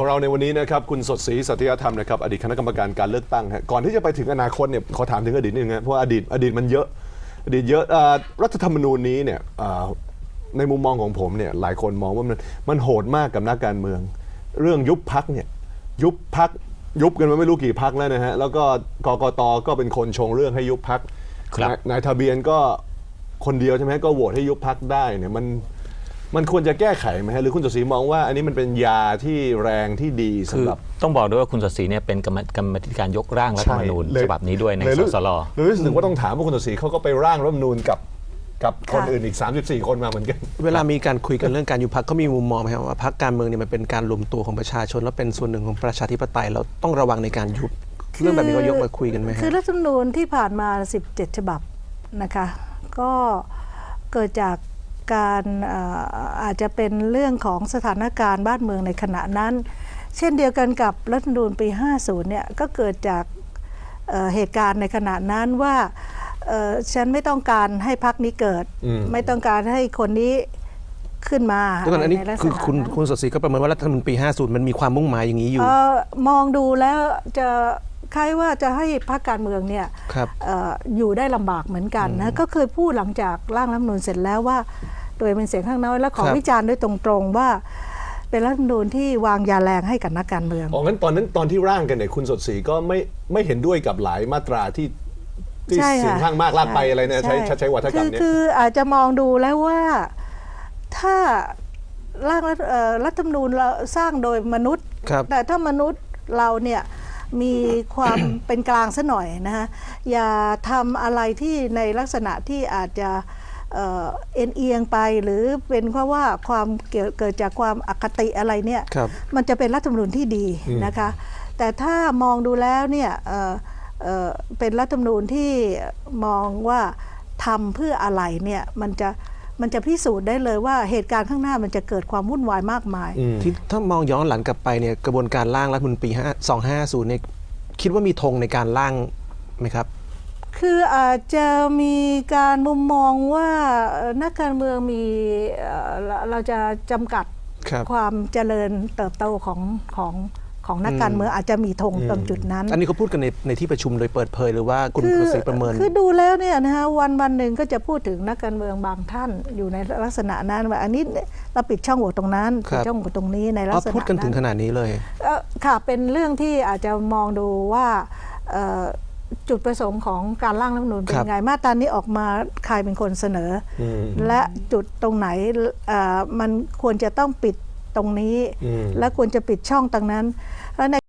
ของเราในวันนี้นะครับคุณสดศรีสัตยธรรมนะครับอดีตคณะกรรมการการเลือกตั้งฮะก่อนที่จะไปถึงอนาคตเนี่ยขอถามถึงอดีตนิดนึงฮะเพราะว่าอดีตอดีตมันเยอะ อดีตเยอะเอ่อรัฐธรรมนูญนี้เนี่ยเอ่อในมุมมองของผมเนี่ยหลายคนมองว่ามันมันโหดมากกับนักการเมือง เรื่องยุบพักเนี่ยยุบพักยุบกันมาไม่รู้กี่พักแล้วนะฮะแล้วก็กกตก็เป็นคนชงเรื่องให้ยุบพักครับ นายทะเบียนก็คนเดียวใช่ไหมก็โหวตให้ยุบพักได้เนี่ยมัน มันควรจะแก้ไขไหมฮะหรือคุณสศรีมองว่าอันนี้มันเป็นยาที่แรงที่ดีคืสำอหรับ ต้องบอกด้วยว่าคุณสดศรีเนี่ยเป็นกรรมกรรมธิการยกร่างรัฐธรรมนูญเลย ฉบับนี้ด้วยในเลยสรู้สล เลยรู้สึกว่าต้องถามว่าคุณสศรีเขาก็ไปร่างรัฐธรรมนูญกับกับคนค่ะ อื่นอีก 34 คนมาเหมือนกัน เวลามีการคุยกันเรื่องการยุบพักเขามีมุมมองไหมครับว่าพักการเมืองเนี่ยมันเป็นการรวมตัวของประชาชน แล้วเป็นส่วนหนึ่งของประชาธิปไตยเราต้องระวังในการยุบเรื่องแบบนี้ก็ยกมาคุยกันไหมคือฮะรัฐธรรมนูญที่ผ่านมา 17 ฉบับนะคะ ก็เกิดจาก การเอ่ออาจจะเป็นเรื่องของสถานการณ์บ้านเมืองในขณะนั้น เช่นเดียวกันกับรัฐธรรมนูญปี 50 เนี่ยก็เกิดจากเอ่อเหตุการณ์ในขณะนั้นว่าเอ่อฉันไม่ต้องการให้พักนี้เกิดอืมไม่ต้องการให้คนนี้ขึ้นมาแล้วก่อนอันนี้ใลักษคือณะคุณนั้นคุณสดศรีก็ประเมินว่ารัฐธรรมนูญปี 50 มันมีความมุ่งหมายอย่างนี้อยู่เออมองดูแล้วจะคล้ายว่าจะให้พรรคการเมืองเนี่ยครับเอออยู่ได้ลำบากเหมือนกันนะก็เคยพูดหลังจากร่างรัฐธรรมนูญเสร็จแล้วว่า โดยเป็นเสียงข้างน้อยและขอครับวิจารณ์ด้วยตรงๆว่า เป็นรัฐธรรมนูญที่วางยาแรงให้กับนักการเมืองอ๋องั้นตอนนั้นตอนที่ร่างกันเนี่ยคุณสดศรีก็ไม่ไม่เห็นด้วยกับหลายมาตราที่ที่ใช่ค่ะเสียงข้างมากลากไปอะไรเนี่ยใช้ใช้ใช้วัฒกรรมคือเนี่ย คืออาจจะมองดูแล้วว่าถ้าร่างรัฐเอ่อรัฐธรรมนูญเราสร้างโดยมนุษย์ ครับ แต่ถ้ามนุษย์เราเนี่ยมีความ เป็นกลางซะหน่อยนะฮะอย่าทำอะไรที่ในลักษณะที่อาจจะ เอ่อเอ็นเอียงไปหรือเป็นเพราะว่าความเกิดเกิดจากความอคติอะไรเนี่ยครับมันจะเป็นรัฐธรรมนูญที่ดีนะคะ แต่ถ้ามองดูแล้วเนี่ยเอ่อเอ่อเป็นรัฐธรรมนูญที่มองว่าทำเพื่ออะไรเนี่ยมันจะมันจะพิสูจน์ได้เลยว่าเหตุการณ์ข้างหน้ามันจะเกิดความวุ่นวายมากมายที่ถ้ามองย้อนหลังกลับไปเนี่ยกระบวนการร่างรัฐธรรมนูญปี5 250เนี่ยคิดว่ามีธงในการร่างไหมครับ คืออาจจะมีการมุมมองว่าเอ่อนักการเมืองมีเอ่อเราเราจะจำกัดครับความเจริญเติบโตของของของนักการเมืองอาจจะมีธงตรงจุดนั้น อันนี้เขาพูดกันในในที่ประชุมโดยเปิดเผยหรือว่าคุณคือสดศรีประเมิน คือดูแล้วเนี่ยนะฮะวันวันหนึ่งก็จะพูดถึงนักการเมืองบางท่านอยู่ในลักษณะนั้นว่าอันนี้เราปิดช่องโหว่ตรงนั้นครัปิดบช่องโหว่ตรงนี้ในลักอ๋อษณะพูดกันถึงขนั้นนาดนี้เลยเอ่อค่ะเป็นเรื่องที่อาจจะมองดูว่าเอ่อ จุดประสงค์ของการร่างรัฐธรรมนูญเป็นครับไงมาตรานี้ออกมาใครเป็นคนเสนออและจุดตรงไหนเอ่อมันควรจะต้องปิดตรงนี้และควรจะปิดช่องตรงนั้นแล้วใน